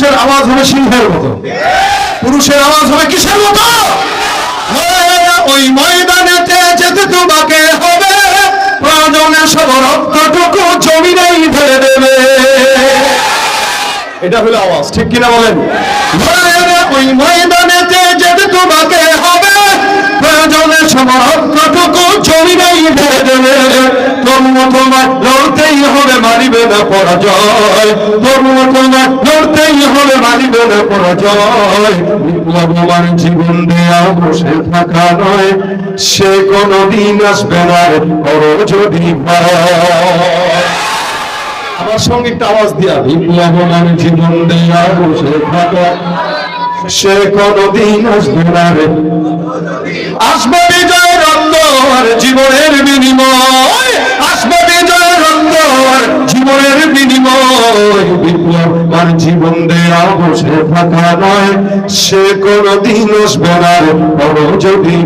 পুরুষের আওয়াজ হবে সিংহের মতো। পুরুষের আওয়াজ হবে কিসের মতো? ওই ময়দানেতে যেতে তোমাকে হবে। প্রয়োজনে সব রক্তটুকু জমিনেই ঢেলে দেবে। এটা হলো আওয়াজ, ঠিক কিনা বলেন? ওই ময়দানেতে যেতে তোমাকে হবে। প্রয়োজনে সব রক্তটুকু জমিনেই ঢেলে দেবে। তোমার লড়তেই মারিবে না পরাজয়। তবুও তোমার হবে না পরাজয়। জীবন দেয়া বসে থাকা নয়। সে কোনদিন আসবে না যদি আমার সঙ্গে একটা আওয়াজ দিয়া বিপ্লবমান জীবন দেয়া বসে থাকা সে কোনদিন আসবে না আসবে বিজয়ের আর জীবন দেয়া বসে থাকা নয়, সে কোনদিন আসবে না বড় যদি?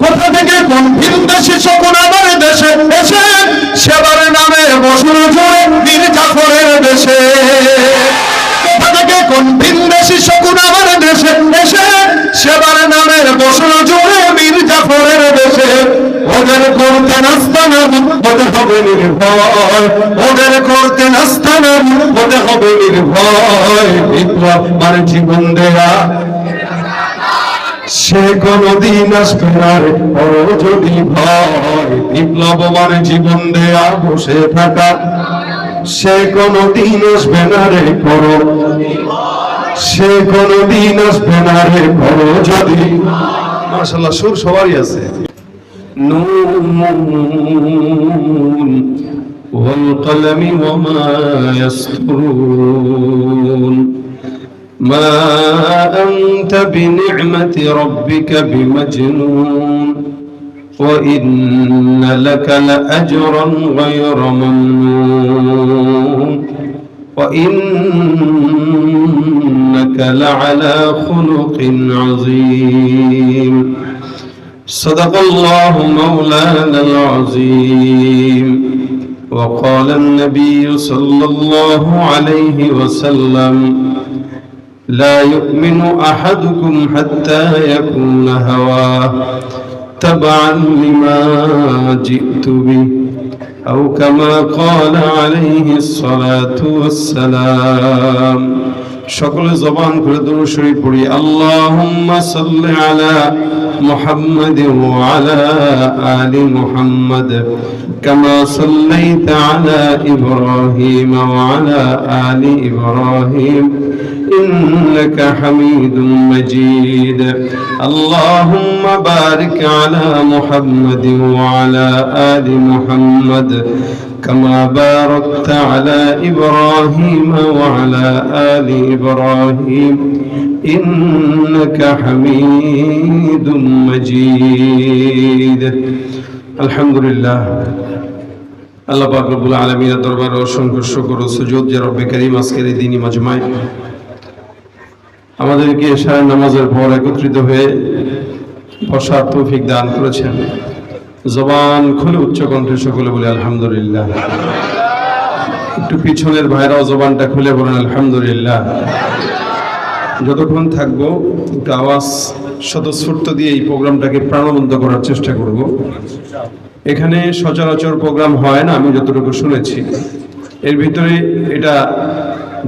কোথা থেকে কোন ভিন দেশে শকুন আমার দেশে এসে সেবার নামে বসুন জোরে জাফরের দেশে। কোথা থেকে কোন ভিন দেশে শকুন আমার দেশে এসে সেবার নামে বসুন জোরে জাফরের দেশে। ওদের করতে নাস্তানা হতে হবে নির্ভয় করতে হতে হবে নির্ভয় মানে জীবন দেয়া। সে কোনদিন আসবে যদি ভয় বিপ্লব মানে জীবন দেয়া বসে থাকা। সে কোনদিন আসবে না রে করো সে কোনদিন আসবে না রে যদি মাশাআল্লাহ, সুর সবারই আছে। نون والقلم وما يسطرون. ما أنت بنعمة ربك بمجنون. وإن لك لأجرا غير ممنون. وإنك لعلى خلق عظيم. صدق الله مولانا العظيم وقال النبي صلى الله عليه وسلم لا يؤمن احدكم حتى يكون هواه تبعا لما جئت به او كما قال عليه الصلاه والسلام সকলে জবান করে দরুদ শরীফ পড়ি, আল্লাহুম্মা সাল্লি আলা মুহাম্মাদ ওয়া আলা আলি মুহাম্মাদ কামা সাল্লাইতা আলা ইব্রাহিম ওয়া আলা আলি ইব্রাহিম إنك حميد مجيد اللهم بارك على محمد وعلى آل محمد كما باركت على إبراهيم وعلى آل إبراهيم إنك حميد مجيد الحمد لله আল্লাহ পাক রব্বুল আলামিনের দরবারে অসংখ্য শুকর ও সুজুদ যে রব্বে কারীম আজকের এই দিনই মাজমায় আমাদেরকে এশার নামাজের পর একত্রিত হয়ে বসার তৌফিক দান করেছেন। জবান খুলে উচ্চ কণ্ঠে সকলে বলে, আলহামদুলিল্লাহ। একটু পিছনের ভাইরাও জবানটা খুলে বলেন, আলহামদুলিল্লাহ। যতক্ষণ থাকব, একটু আওয়াজ স্বতঃস্ফূর্ত দিয়ে এই প্রোগ্রামটাকে প্রাণবন্ত করার চেষ্টা করব। এখানে সচরাচর প্রোগ্রাম হয় না, আমি যতটুকু শুনেছি। এর ভিতরে এটা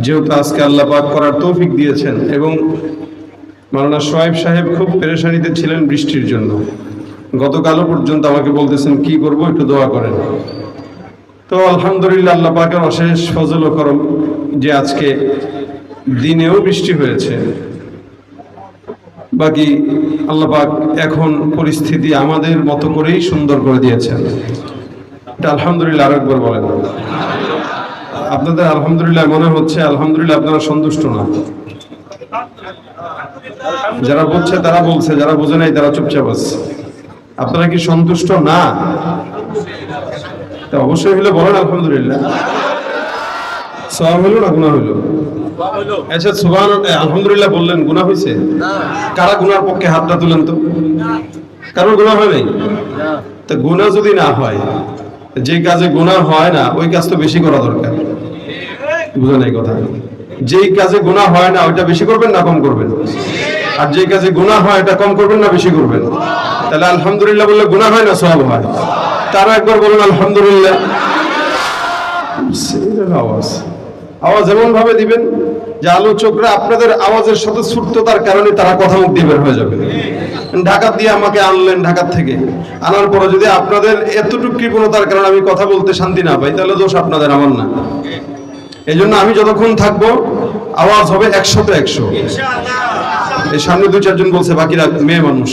যেহেতু আজকে আল্লাহ পাক করার তৌফিক দিয়েছেন এবং মাওলানা সোয়েব সাহেব খুব পেরেশানিতে ছিলেন বৃষ্টির জন্য। গতকালও পর্যন্ত আমাকে বলতেছেন, কি করব? একটু দোয়া করেন। তো আলহামদুলিল্লাহ আল্লাহ পাকের অশেষ ফজল করম যে আজকে দিনেও বৃষ্টি হয়েছে। বাকি আল্লাহ পাক এখন পরিস্থিতি আমাদের মতো করেই সুন্দর করে দিয়েছেন। এটা আলহামদুলিল্লাহ আরেকবার বলেন। আপনাদের আলহামদুলিল্লাহ মনে হচ্ছে, আলহামদুলিল্লাহ আপনারা সন্তুষ্ট না। যারা বলছে তারা বলছে, যারা বোঝে নাই তারা চুপচাপ আছে। আপনারা কি সন্তুষ্ট না? তা অবশ্যই হলে বলেন আলহামদুলিল্লাহ। সব আচ্ছা আলহামদুলিল্লাহ বললেন কারা পক্ষে হাতটা তো? তা যদি না হয়, যে কাজে গুণা হয় না, ওই কাজ তো বেশি করা দরকার। বুঝা নাই কথা। যেই কাজে গুনাহ হয় না, ওইটা বেশি করবেন না কম করবেন? আর যেই কাজে গুনাহ হয় এটা কম করবেন না বেশি করবেন? তাহলে আলহামদুলিল্লাহ বললে গুনাহ হয় না সব হয়? তারা একবার বলুন, আলহামদুলিল্লাহ আওয়াজ। আওয়াজ এমন ভাবে দিবেন যে আলোচকরা আপনাদের আওয়াজের সাথে স্বতঃস্ফূর্ততার কারণে তারা কথা মুখ দিয়ে বের হয়ে যাবে। ঢাকা দিয়ে আমাকে আনলেন ঢাকার থেকে। আনার পরে যদি আপনাদের এতটুকু কৃপণতার কারণে আমি কথা বলতে শান্তি না পাই, তাহলে দোষ আপনাদের, আমার না। এই জন্য আমি যতক্ষণ থাকব, আওয়াজ হবে একশোতে একশো। এই সামনে দু চারজন বলছে, বাকিরা মেয়ে মানুষ।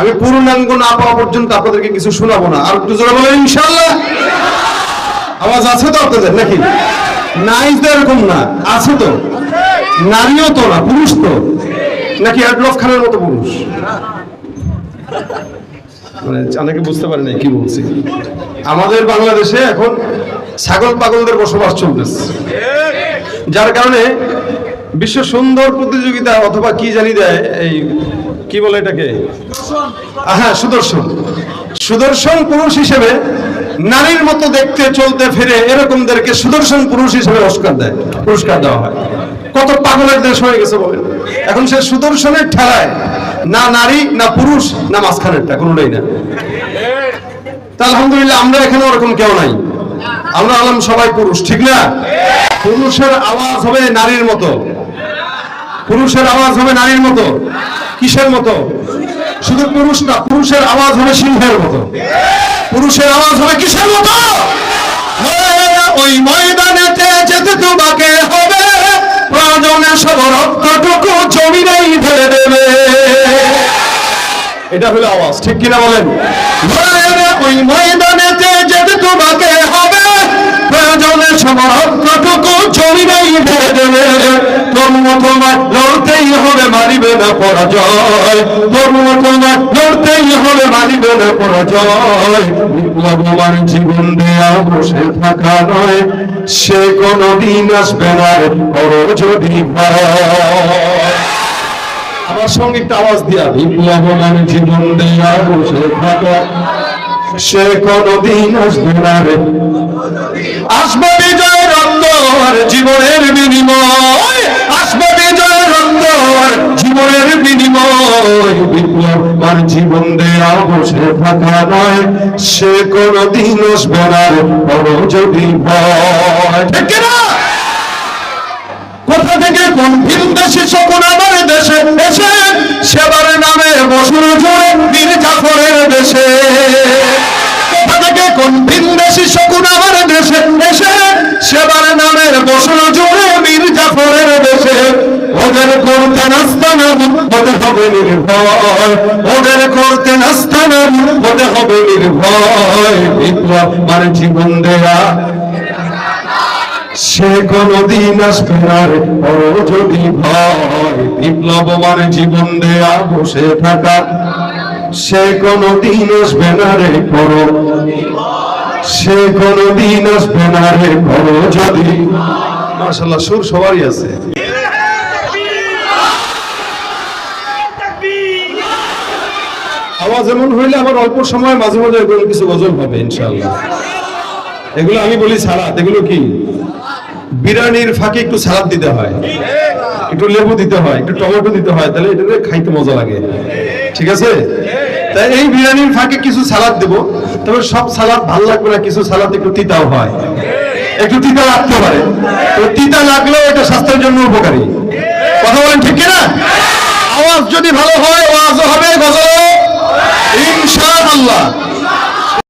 আমি পূর্ণাঙ্গ না পাওয়া পর্যন্ত আপনাদেরকে কিছু শোনাবো না। আর একটু জোরে বলেন ইনশাল্লাহ আওয়াজ আছে তো আপনাদের নাকি? নাই তো এরকম না। আছে তো। নারীও তো না, পুরুষ তো। নাকি অ্যাডলফ খানের মতো পুরুষ? মানে অনেকে বুঝতে পারে না কি বলছি। আমাদের বাংলাদেশে এখন ছাগল পাগলদের বসবাস চলতেছে। যার কারণে বিশ্ব সুন্দর প্রতিযোগিতা অথবা কি জানি দেয়, এই কি বলে এটাকে? হ্যাঁ সুদর্শন। সুদর্শন পুরুষ হিসেবে নারীর মতো দেখতে, চলতে, ফিরে এরকমদেরকে সুদর্শন পুরুষ হিসেবে পুরস্কার দেয়, পুরস্কার দেওয়া হয়। কত পাগলের দেশ হয়ে গেছে বলেন। এখন সে সুদর্শনের ঠেলায় না নারী, না পুরুষ, না মাঝখানেরটা, কোনোটাই না। তা আলহামদুলিল্লাহ, আমরা এখানে ওরকম কেউ নাই। আমরা আলাম সবাই পুরুষ, ঠিক না? পুরুষের আওয়াজ হবে নারীর মতো। পুরুষের আওয়াজ হবে নারীর মতো। কিসের মতো? শুধু পুরুষ না, পুরুষের আওয়াজ হবে সিংহের মতো। পুরুষের আওয়াজ হবে কিসের মতো? ওই ময়দানেতে যেতে তোমাকে হবে। প্রয়োজনে সব রক্তটুকু জমিনেই ঢেলে দেবে। এটা হলো আওয়াজ, ঠিক কিনা বলেন? ওই ময়দানেতে যেতে তোমাকে হবে। তোমার লড়তেই হবে মারিবে না পরাজয়। তোমার লড়তেই হবে মারিবে না পরাজয়। জীবন দেয়া বসে থাকা নয়। সে কোনদিন আসবে না করো যদি ভয় আমার সঙ্গে একটা আওয়াজ দিয়া বিপ্লবমান জীবন দেয়া বসে থাকা। সে কোনদিন আসবে না রে। আসবে বিজয় রক্ত আর জীবনের বিনিময়। আসবে বিজয় রক্ত আর জীবনের বিনিময়। বিপ্লবমান জীবন দেয়া বসে থাকা নয়। সে কোনদিন আসবে না রে। বড় যদি ভয় ওদের করতে নাস্তানা হতে হবে নির্ভয়। ওদের করতে নাস্তানা হতে হবে নির্ভয়। বিপ্লব মানে জীবন দেয়া। সে কোনদিন আসবে না রে, বড় যদি ভয়। বিপ্লব আমার জীবন দেয়া, বসে থাকা। সে কোনদিন আসবে না রে, বড় সে কোনদিন আসবে না রে, বড় যদি মাশাল্লাহ সুর সবারই আছে। আওয়াজ এমন হইলে আমার অল্প সময় মাঝে মাঝে এগুলো কিছু গজল হবে, ইনশাআল্লাহ। এগুলো আমি বলি সালাদ এগুলো কি? বিরিয়ানির ফাঁকে একটু সালাদ দিতে হয়। একটু লেবু দিতে হয়, একটু টমেটো দিতে হয়, তাহলে এটা খাইতে মজা লাগে। ঠিক আছে? তাই এই বিরিয়ানির ফাঁকে কিছু সালাদ দেব। তবে সব সালাদ ভালো লাগবে না, কিছু সালাদ একটু তিতাও হয়। একটু তিতা লাগতে পারে। তো তিতা লাগলেও এটা স্বাস্থ্যের জন্য উপকারী। কথা বলেন ঠিক কিনা? আওয়াজ যদি ভালো হয়, আওয়াজও হবে গজলও। ইনশাআল্লাহ।